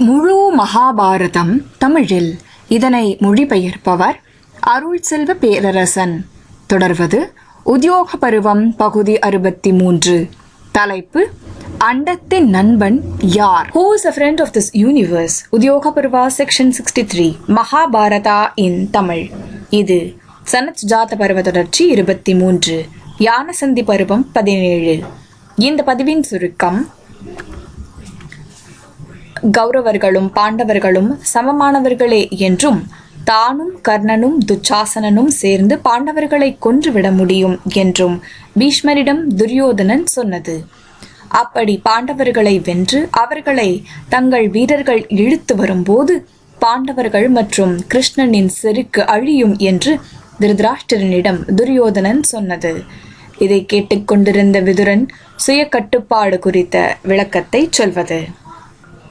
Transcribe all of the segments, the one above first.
முழு மகாபாரதம் தமிழில். இதனை மொழிபெயர்ப்பவர் அருள் செல்வ பேரரசன். தொடர்வது உத்தியோக பருவம் பகுதி அறுபத்தி மூன்று தலைப்பு அண்டத்தின் நண்பன் யார்? Who is a friend of this universe Udyoga Parva section sixty three Mahabharata in Tamil. இது சனத் ஜாத பருவ தொடர்ச்சி இருபத்தி மூன்று யானசந்தி பருவம் பதினேழு. இந்த பதிவின் சுருக்கம் கௌரவர்களும் பாண்டவர்களும் சமமானவர்களே என்றும் தானும் கர்ணனும் துச்சாசனனும் சேர்ந்து பாண்டவர்களை கொன்றுவிட முடியும் என்றும் பீஷ்மரிடம் துரியோதனன் சொன்னது. அப்படி பாண்டவர்களை வென்று அவர்களை தங்கள் வீரர்கள் இழுத்து வரும்போது பாண்டவர்கள் மற்றும் கிருஷ்ணனின் செருக்கு அழியும் என்று திருதராஷ்டிரனிடம் துரியோதனன் சொன்னது. இதை கேட்டுக்கொண்டிருந்த விதுரன் சுய கட்டுப்பாடு குறித்த விளக்கத்தை சொல்வது.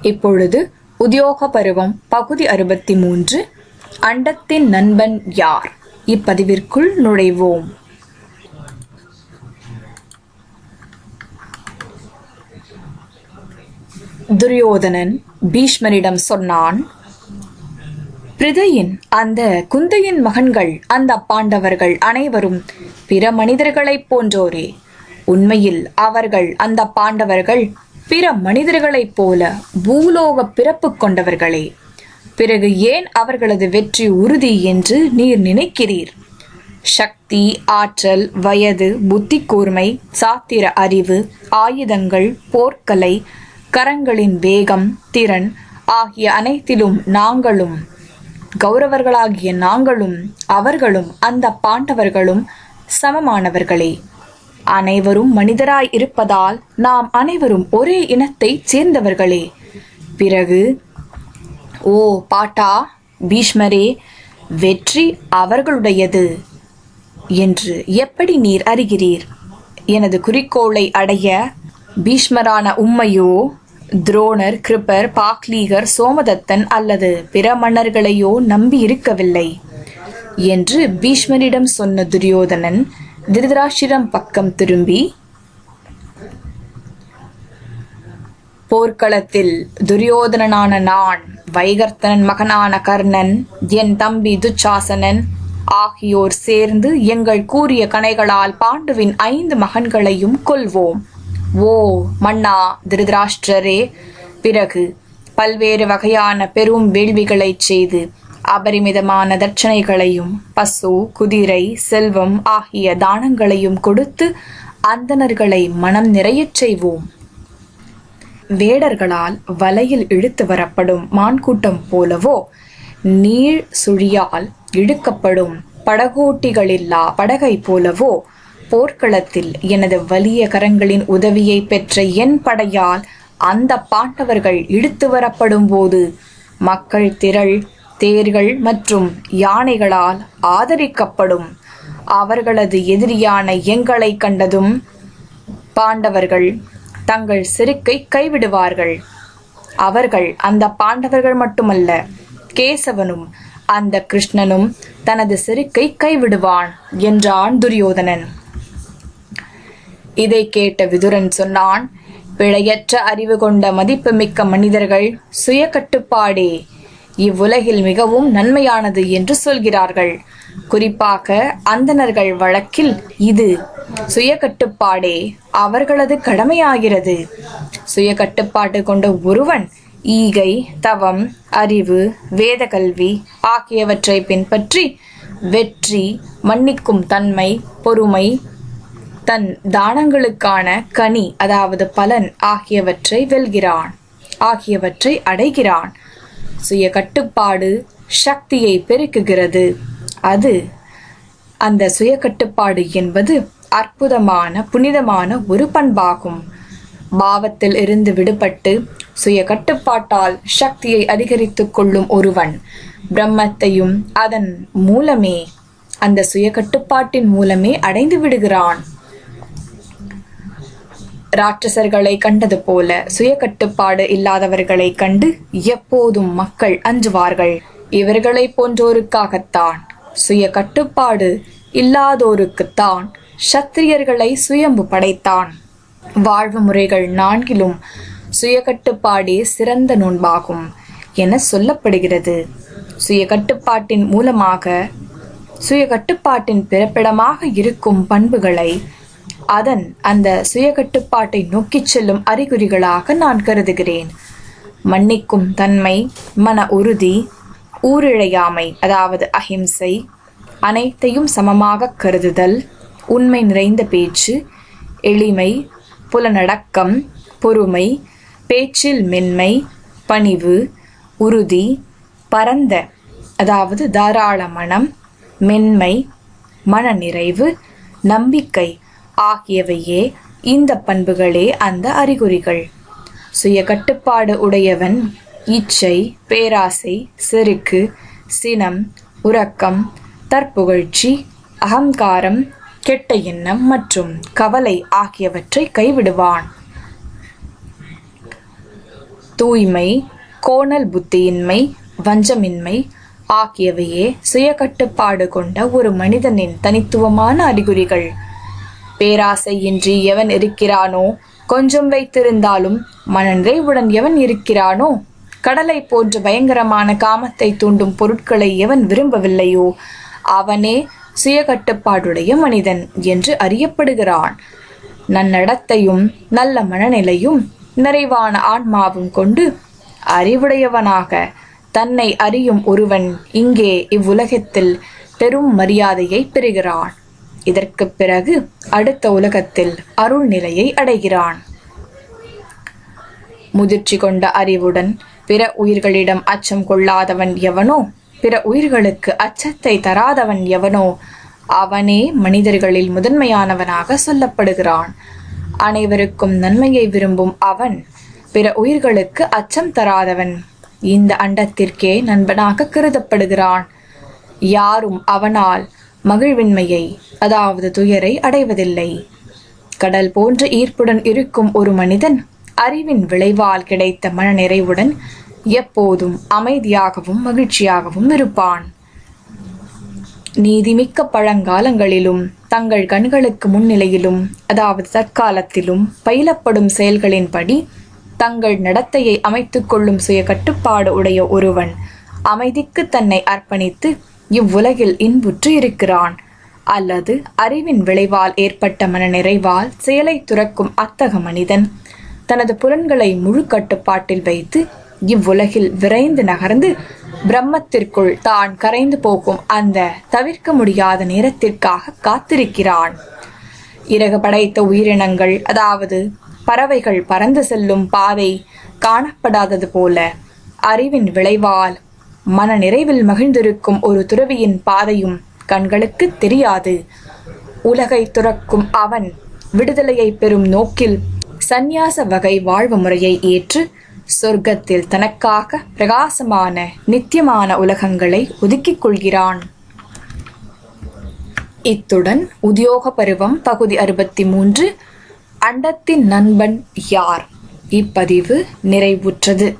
இப்பொழுது உத்தியோக பருவம் பகுதி அறுபத்தி மூன்று அண்டத்தின் நண்பன் யார்? இப்பதிவிற்குள் நுழைவோம். துரியோதனன் பீஷ்மரிடம் சொன்னான் பிரிதையின் அந்த குந்தையின் மகன்கள் அந்த பாண்டவர்கள் அனைவரும் பிற மனிதர்களைப் போன்றோரே. உண்மையில் அவர்கள் அந்த பாண்டவர்கள் பிற மனிதர்களைப் போல பூலோக பிறப்பு கொண்டவர்களே பிறகு ஏன் அவர்களது வெற்றி உறுதி என்று நீர் நினைக்கிறீர்? சக்தி ஆற்றல் வயது புத்தி கூர்மை சாத்திர அறிவு ஆயுதங்கள் போர்க்கலை கரங்களின் வேகம் திறன் ஆகிய அனைத்திலும் நாங்களும் கௌரவர்களாகிய நாங்களும் அவர்களும் அந்த பாண்டவர்களும் சமமானவர்களே. அனைவரும் மனிதராய் இருப்பதால் நாம் அனைவரும் ஒரே இனத்தைச் சேர்ந்தவர்களே. பிறகு ஓ பாட்டா பீஷ்மரே வெற்றி அவர்களுடையது. என்று எப்படி நீர் அறிகிறீர்? எனது குறிக்கோளை அடைய பீஷ்மரான உம்மையோ துரோணர் கிருப்பர் பாக்லீகர் சோமதத்தன் அல்லது பிற மன்னர்களையோ நம்பி இருக்கவில்லை என்று பீஷ்மரிடம் சொன்ன துரியோதனன் திருதராஷ்டிரம் பக்கம் திரும்பி போர்க்களத்தில் துரியோதனனான நான் வைகர்த்தனன் மகனான கர்ணன் என் தம்பி துச்சாசனன் ஆகியோர் சேர்ந்து எங்கள் கூறிய கணைகளால் பாண்டுவின் ஐந்து மகன்களையும் கொல்வோம். ஓ மன்னா திருதராஷ்டிரரே பிறகு பல்வேறு வகையான பெரும் வேள்விகளைச் செய்து அபரிமிதமான தட்சணைகளையும் பசு குதிரை செல்வம் ஆகிய தானங்களையும் கொடுத்து அந்தணர்களை மனம் நிறையச் செய்வோம். வேடர்களால் வலையில் இழுத்து வரப்படும் மான்கூட்டம் போலவோ நீள் சுழியால் இழுக்கப்படும் படகோட்டிகளில்லா படகை போலவோ போர்க்களத்தில் எனது வலிய கரங்களின் உதவியை பெற்ற என் படையால் அந்த பாண்டவர்கள் இழுத்து வரப்படும் போது மக்கள் திரள் தேர்கள் மற்றும் யானைகளால் ஆதரிக்கப்படும். அவர்களது எதிரியான எங்களை கண்டதும் பாண்டவர்கள் தங்கள் செருக்கை கைவிடுவார்கள். அவர்கள் அந்த பாண்டவர்கள் மட்டுமல்ல கேசவனும் அந்த கிருஷ்ணனும் தனது செருக்கை கைவிடுவான் என்றான் துரியோதனன். இதை கேட்ட விதுரன் சொன்னான் பிழையற்ற அறிவு கொண்ட மதிப்புமிக்க மனிதர்கள் சுய கட்டுப்பாடே இவ்வுலகில் மிகவும் நன்மையானது என்று சொல்கிறார்கள். குறிப்பாக அந்தணர்கள் வழக்கில் இது சுய கட்டுப்பாடே அவர்களது கடமையாகிறது. சுய கட்டுப்பாடு கொண்ட ஒருவன் ஈகை தவம் அறிவு வேத கல்வி ஆகியவற்றை பின்பற்றி வெற்றி மன்னிக்கும் தன்மை பொறுமை தன் தானங்களுக்கான கனி அதாவது பலன் ஆகியவற்றை வெல்கிறான் ஆகியவற்றை அடைகிறான். சுய கட்டுப்பாடு சக்தியை பெருக்குகிறது. அது அந்த சுய கட்டுப்பாடு என்பது அற்புதமான புனிதமான ஒரு பண்பாகும். பாவத்தில் இருந்து விடுபட்டு சுய கட்டுப்பாட்டால் சக்தியை அதிகரித்துக் கொள்ளும் ஒருவன் பிரம்மத்தையும் அதன் மூலமே அந்த சுய கட்டுப்பாட்டின் மூலமே அடைந்து விடுகிறான். ராட்சசர்களை கண்டது போல சுய கட்டுப்பாடு இல்லாதவர்களை கண்டு எப்போதும் மக்கள் அஞ்சுவார்கள். இவர்களை போன்றோருக்காகத்தான் சுய கட்டுப்பாடு இல்லாதோருக்குத்தான் சத்திரியர்களை சுயம்பு படைத்தான். வாழ்வு முறைகள் நான்கிலும் சுய கட்டுப்பாடே சிறந்த நோன்பாகும் என சொல்லப்படுகிறது. சுய கட்டுப்பாட்டின் மூலமாக சுய கட்டுப்பாட்டின் பிறப்பிடமாக இருக்கும் பண்புகளை அதன் அந்த சுய கட்டுப்பாட்டை நோக்கிச் செல்லும் அறிகுறிகளாக நான் கருதுகிறேன். மன்னிக்கும் தன்மை மன உறுதி ஊரிழையாமை அதாவது அஹிம்சை அனைத்தையும் சமமாக கருதுதல் உண்மை நிறைந்த பேச்சு எளிமை புலனடக்கம் பொறுமை பேச்சில் மென்மை பணிவு உறுதி பரந்த அதாவது தாராள மனம் மென்மை மனநிறைவு நம்பிக்கை ஆகியவையே இந்த பண்புகளே அந்த அறிகுறிகள். சுய கட்டுப்பாடு உடையவன் இச்சை பேராசை செருக்கு சினம் உறக்கம் தற்புகழ்ச்சி அகங்காரம் கெட்ட எண்ணம் மற்றும் கவலை ஆகியவற்றை கைவிடுவான். தூய்மை கோணல் புத்தியின்மை வஞ்சமின்மை ஆகியவையே சுய கட்டுப்பாடு கொண்ட ஒரு மனிதனின் தனித்துவமான அறிகுறிகள். பேராசையின்றி எவன் இருக்கிறானோ? கொஞ்சம் வைத்திருந்தாலும் மனநிறைவுடன் எவன் இருக்கிறானோ? கடலை போன்ற பயங்கரமான காமத்தை தூண்டும் பொருட்களை எவன் விரும்பவில்லையோ? அவனே சுய கட்டுப்பாடுடைய மனிதன் என்று அறியப்படுகிறான். நன்னடத்தையும் நல்ல மனநிலையும் நிறைவான ஆன்மாவும் கொண்டு அறிவுடையவனாக தன்னை அறியும் ஒருவன் இங்கே இவ்வுலகத்தில் பெரும் மரியாதையை பெறுகிறான். இதற்கு பிறகு அடுத்த உலகத்தில் அருள் நிலையை அடைகிறான். முதிர்ச்சி கொண்ட அறிவுடன் பிற உயிர்களிடம் அச்சம் கொள்ளாதவன் எவனோ பிற உயிர்களுக்கு அச்சத்தை தராதவன் எவனோ அவனே மனிதர்களில் முதன்மையானவனாக சொல்லப்படுகிறான். அனைவருக்கும் நன்மையை விரும்பும் அவன் பிற உயிர்களுக்கு அச்சம் தராதவன். இந்த அண்டத்திற்கே நண்பனாக கருதப்படுகிறான். யாரும் அவனால் மகிழ்வின்மையை அதாவது துயரை அடைவதில்லை. கடல் போன்ற ஈர்ப்புடன் இருக்கும் ஒரு மனிதன் அறிவின் விளைவால் கிடைத்த மனநிறைவுடன் எப்போதும் அமைதியாகவும் மகிழ்ச்சியாகவும் இருப்பான். நீதிமிக்க பழங்காலங்களிலும் தங்கள் கண்களுக்கு முன்னிலையிலும் அதாவது தற்காலத்திலும் பயிலப்படும் செயல்களின்படி தங்கள் நடத்தையை அமைத்துக் கொள்ளும் சுய கட்டுப்பாடு உடைய ஒருவன் அமைதிக்கு தன்னை அர்ப்பணித்து இவ்வுலகில் இன்புற்று இருக்கிறான். அல்லது அறிவின் விளைவால் ஏற்பட்ட மன நிறைவால் செயலை துறக்கும் அத்தக மனிதன். தனது புலன்களை முழு கட்டுப்பாட்டில் வைத்து இவ்வுலகில் விரைந்து நகர்ந்து பிரம்மத்திற்குள் தான் கரைந்து போகும் அந்த தவிர்க்க முடியாத நேரத்திற்காக காத்திருக்கிறான். இறகு படைத்த உயிரினங்கள் அதாவது பறவைகள் பறந்து செல்லும் பாதை காணப்படாதது போல அறிவின் விளைவால் மன நிறைவில் மகிழ்ந்திருக்கும் ஒரு துறவியின் பாதையும் கண்களுக்கு தெரியாது. உலகை துறக்கும் அவன் விடுதலையை பெறும் நோக்கில் சந்நியாச வகை வாழ்வு முறையை ஏற்று சொர்க்கத்தில் தனக்காக பிரகாசமான நித்தியமான உலகங்களை ஒதுக்கிக் கொள்கிறான். இத்துடன் உத்தியோக பருவம் பகுதி அறுபத்தி மூன்று அண்டத்தின் நண்பன் யார்? இப்பதிவு நிறைவுற்றது.